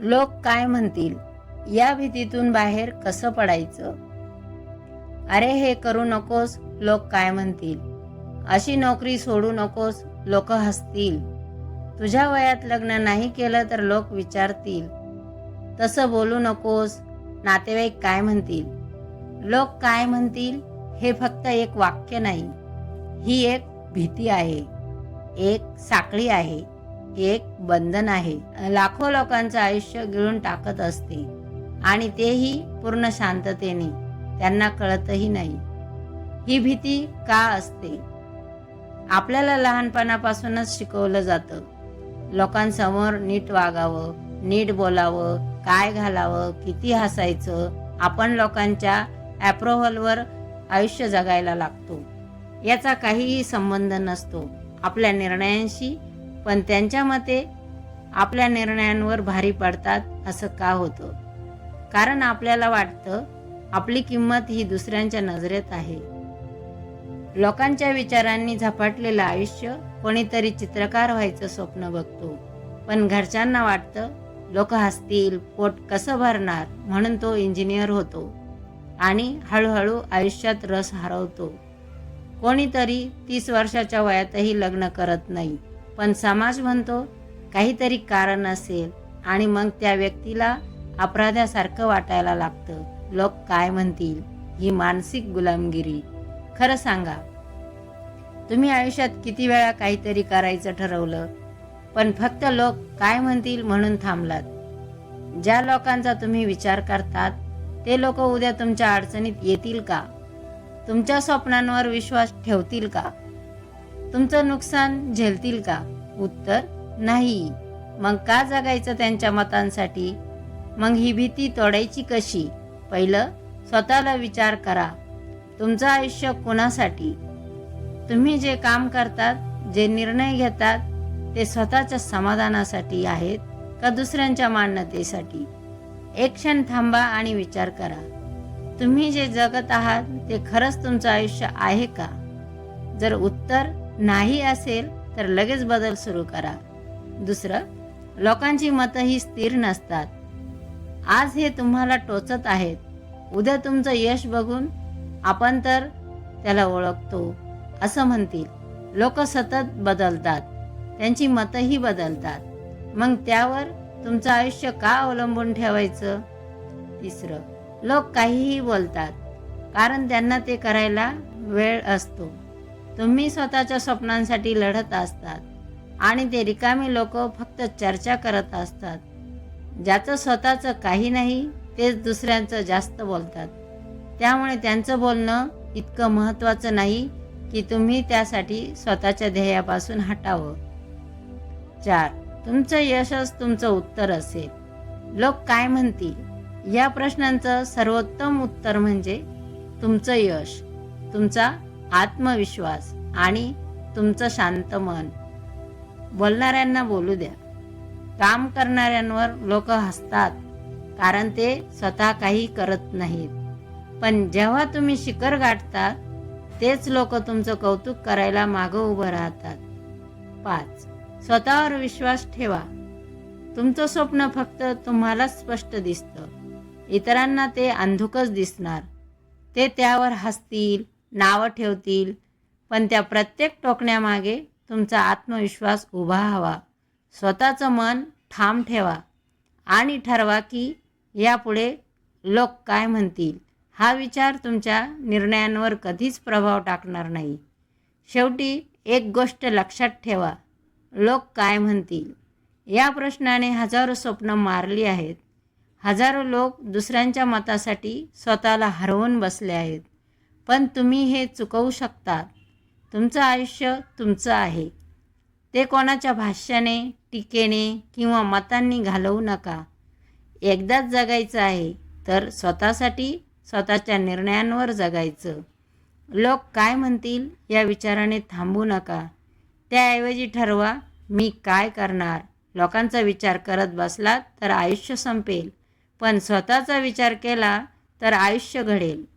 लोक काय म्हणतील? या भीतीतून बाहेर कसं पडायचं? अरे हे करू नकोस लोक काय म्हणतील? अशी नोकरी सोडू नकोस लोक हसतील. तुझ्या वयात लग्न नाही केलं तर लोक विचारतील तसं बोलू नकोस नातेवाईक काय म्हणतील? लोक काय म्हणतील? हे फक्त एक वाक्य नाही. ही एक भीती आहे एक साखळी आहे. एक बंधन आहे. लाखो लोकांचं आयुष्य गिळून टाकत असते. आणि तेही पूर्ण शांततेने. त्यांना कळतही नाही. ही भीती का असते? आपल्याला लहानपणापासूनच शिकवलं जातं. लोकांसमोर नीट वागावं नीट बोलावं काय घालावं किती हसायचं आपण लोकांच्या ॲप्रोव्हलवर आयुष्य जगायला लागतो. याचा काहीही संबंध नसतो. आपल्या निर्णयांशी पण त्यांच्या मते आपल्या निर्णयांवर भारी पडतात असं का होतं? कारण आपल्याला वाटतं आपली किंमत ही दुसऱ्यांच्या नजरेत आहे. लोकांच्या विचारांनी झपाटलेलं आयुष्य कोणीतरी चित्रकार व्हायचं स्वप्न बघतो. पण घरच्यांना वाटतं लोक हसतील पोट कसं भरणार म्हणून तो इंजिनियर होतो. आणि हळूहळू आयुष्यात रस हरवतो. कोणीतरी तीस वर्षाच्या वयातही लग्न करत नाही. पण समाज म्हणतो काहीतरी कारण असेल आणि मग त्या व्यक्तीला अपराध्यासारखं वाटायला लागतं. लोक काय म्हणतील ही मानसिक गुलामगिरी. खरं सांगा तुम्ही आयुष्यात किती वेळा काहीतरी करायचं ठरवलं पण फक्त लोक काय म्हणतील म्हणून थांबलात? ज्या लोकांचा तुम्ही विचार करतात ते लोक उद्या तुमच्या अडचणीत येतील का? तुमच्या स्वप्नांवर विश्वास ठेवतील का? तुमचं नुकसान झेलतील का? उत्तर नाही. मग का जगायचं त्यांच्या मतांसाठी? मग ही भीती तोडायची कशी? पहिलं स्वतःला विचार करा. तुमचं आयुष्य कोणासाठी? तुम्ही जे काम करतात जे निर्णय घेतात ते स्वतःच्या समाधानासाठी आहेत का दुसऱ्यांच्या मान्यतेसाठी एक क्षण थांबा आणि विचार करा. तुम्ही जे जगत आहात ते खरंच तुमचं आयुष्य आहे का? जर उत्तर नाही असेल तर लगेच बदल सुरू करा. दुसरं लोकांची मतं ही स्थिर नसतात. आज हे तुम्हाला टोचत आहेत. उद्या तुमचं यश बघून आपण तर त्याला ओळखतो असं म्हणतील. लोक सतत बदलतात. त्यांची मतंही बदलतात. मग त्यावर तुमचं आयुष्य का अवलंबून ठेवायचं? तिसरं लोक काहीही बोलतात कारण त्यांना ते करायला वेळ असतो. तुम्ही स्वतःच्या स्वप्नांसाठी लढत असतात. आणि ते रिकामी लोक फक्त चर्चा करत असतात. ज्याचं स्वतःचं काही नाही तेच दुसऱ्यांचं जास्त बोलतात. त्यामुळे त्यांचं बोलणं इतकं महत्त्वाचं नाही की तुम्ही त्यासाठी स्वतःच्या ध्येयापासून हटावं. चार तुमचं यशच तुमचं उत्तर असेल. लोक काय म्हणतील? या प्रश्नांचं सर्वोत्तम उत्तर म्हणजे तुमचं यश तुमचा आत्मविश्वास आणि तुमचं शांत मन. बोलणाऱ्यांना बोलू द्या. काम करणाऱ्यांवर लोक हसतात कारण ते स्वतः काही करत नाहीत. पण जेव्हा तुम्ही शिखर गाठता तेच लोक तुमचं कौतुक करायला मागं उभं राहतात. पाच. स्वतःवर विश्वास ठेवा. तुमचं स्वप्न फक्त तुम्हालाच स्पष्ट दिसतं. इतरांना ते अंधुकच दिसणार. ते त्यावर हसतील नावं ठेवतील. पण त्या प्रत्येक टोकण्यामागे तुमचा आत्मविश्वास उभा हवा. स्वतःचं मन ठाम ठेवा आणि ठरवा की यापुढे लोक काय म्हणतील. हा विचार तुमच्या निर्णयांवर कधीच प्रभाव टाकणार नाही. शेवटी एक गोष्ट लक्षात ठेवा. लोक काय म्हणतील? या प्रश्नाने हजारो स्वप्न मारली आहेत. हजारो लोक दुसऱ्यांच्या मतासाठी स्वतःला हरवून बसले आहेत. पण तुम्ही हे चुकवू शकता तुमचं आयुष्य तुमचं आहे. ते कोणाच्या भाष्याने टीकेने किंवा मतांनी घालवू नका. एकदाच जगायचं आहे तर स्वतःसाठी स्वतःच्या निर्णयांवर जगायचं. लोक काय म्हणतील या विचाराने थांबू नका. त्याऐवजी ठरवा मी काय करणार? लोकांचा विचार करत बसलात तर आयुष्य संपेल. पण स्वतःचा विचार केला तर आयुष्य घडेल.